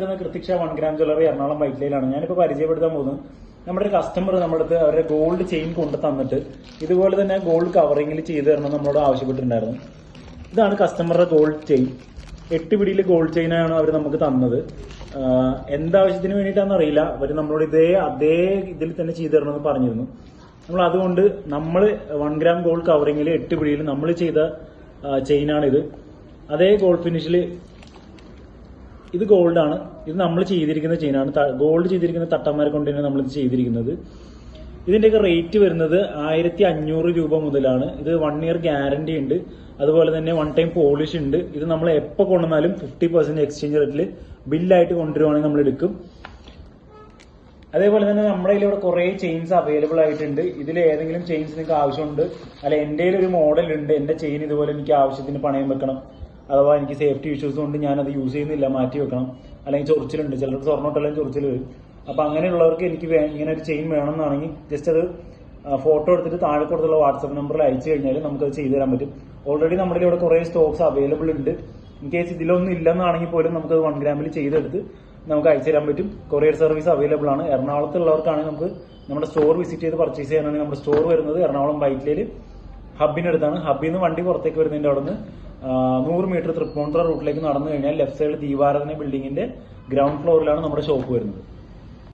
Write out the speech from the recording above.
നിൽക്കുന്നത് കൃത്യക്ഷ one gram jewellery Ernakulam വൈറ്റിലയിലാണ് ഞാനിപ്പോൾ പരിചയപ്പെടുത്താൻ പോകുന്നത് നമ്മുടെ ഒരു കസ്റ്റമർ നമ്മുടെ അടുത്ത് അവരുടെ ഗോൾഡ് ചെയിൻ കൊണ്ട് തന്നിട്ട് ഇതുപോലെ തന്നെ ഗോൾഡ് കവറിങ്ങിൽ ചെയ്തു തരണം നമ്മളോട് ആവശ്യപ്പെട്ടിട്ടുണ്ടായിരുന്നു. ഇതാണ് കസ്റ്റമറുടെ ഗോൾഡ് ചെയിൻ എട്ട് പിടിയിൽ ഗോൾഡ് ചെയിനാണ് അവർ നമുക്ക് തന്നത്. എന്താവശ്യത്തിന് വേണ്ടിയിട്ടാണെന്ന് അറിയില്ല. അവർ നമ്മളോട് ഇതേ അതേ ഇതിൽ തന്നെ ചെയ്തു തരണമെന്ന് പറഞ്ഞിരുന്നു. നമ്മൾ അതുകൊണ്ട് നമ്മൾ വൺ ഗ്രാം ഗോൾഡ് കവറിങ്ങിൽ എട്ട് പിടിയിൽ നമ്മൾ ചെയ്ത ചെയിനാണിത് അതേ ഗോൾഡ് ഫിനിഷിൽ ഇത് ഗോൾഡ് ആണ്. ഇത് നമ്മൾ ചെയ്തിരിക്കുന്ന ചെയിനാണ് ഗോൾഡ് ചെയ്തിരിക്കുന്ന തട്ടന്മാരെ കൊണ്ട് തന്നെ നമ്മൾ ഇത് ചെയ്തിരിക്കുന്നത്. ഇതിന്റെയൊക്കെ റേറ്റ് വരുന്നത് ആയിരത്തി അഞ്ഞൂറ് രൂപ മുതലാണ്. ഇത് വൺ ഇയർ ഗ്യാരണ്ടി ഉണ്ട്. അതുപോലെ തന്നെ വൺ ടൈം പോളിഷ് ഉണ്ട്. ഇത് നമ്മൾ എപ്പോൾ കൊണ്ടുവന്നാലും ഫിഫ്റ്റി പെർസെന്റ് എക്സ്ചേഞ്ച് റേറ്റിൽ ബില്ലായിട്ട് കൊണ്ടുവരുവാണെങ്കിൽ നമ്മൾ എടുക്കും. അതേപോലെ തന്നെ നമ്മുടെ കയ്യിൽ ഇവിടെ കുറേ ചെയിൻസ് അവൈലബിൾ ആയിട്ടുണ്ട്. ഇതിൽ ഏതെങ്കിലും ചെയിൻസ് നിങ്ങൾക്ക് ആവശ്യമുണ്ട്. അല്ല എന്റെ ഒരു മോഡൽ ഉണ്ട്. എന്റെ ചെയിൻ ഇതുപോലെ എനിക്ക് ആവശ്യത്തിന് പണയം വെക്കണം. അഥവാ എനിക്ക് സേഫ്റ്റി ഇഷ്യൂസ് കൊണ്ട് ഞാൻ അത് യൂസ് ചെയ്യുന്നില്ല മാറ്റി വെക്കണം. അല്ലെങ്കിൽ ചൊറിച്ചിലുണ്ട്. ചിലർക്ക് സ്വർണോട്ടെല്ലാം ചൊറിച്ചിൽ വരും. അപ്പൊ അങ്ങനെയുള്ളവർക്ക് എനിക്ക് ഇങ്ങനെ ഒരു ചെയിൻ വേണമെന്നാണെങ്കിൽ ജസ്റ്റ് അത് ഫോട്ടോ എടുത്തിട്ട് താഴെ കൊടുത്തുള്ള വാട്സപ്പ് നമ്പറിൽ അയച്ചു കഴിഞ്ഞാൽ നമുക്കത് ചെയ്തു തരാൻ പറ്റും. ഓൾറെഡി നമ്മുടെ ഇവിടെ കുറേ സ്റ്റോക്സ് അവൈലബിൾ ഉണ്ട്. ഇൻ കേസ് ഇതിലൊന്നും ഇല്ലെന്നാണെങ്കിൽ പോലും നമുക്കത് വൺ ഗ്രാമിൽ ചെയ്തെടുത്ത് നമുക്ക് അയച്ചു തരാൻ പറ്റും. കൊറിയർ സർവീസ് അവൈലബിൾ ആണ്. എറണാകുളത്തുള്ളവർക്കാണെങ്കിൽ നമുക്ക് നമ്മുടെ സ്റ്റോർ വിസിറ്റ് ചെയ്ത് പർച്ചേസ് ചെയ്യാനാണെങ്കിൽ നമ്മുടെ സ്റ്റോർ വരുന്നത്. എറണാകുളം ബൈറ്റിലേൽ ഹബിനടുത്താണ്. ഹബിൽ നിന്ന് വണ്ടി പുറത്തേക്ക് വരുന്നതിന്റെ അവിടെ നിന്ന് നൂറ് മീറ്റർ തൃപ്പൂണിത്തുറ റൂട്ടിലേക്ക് നടന്നു കഴിഞ്ഞാൽ ലെഫ്റ്റ് സൈഡിൽ ദീപാരാധന ബിൽഡിങ്ങിന്റെ ഗ്രൗണ്ട് ഫ്ലോറിലാണ് നമ്മുടെ ഷോപ്പ് വരുന്നത്.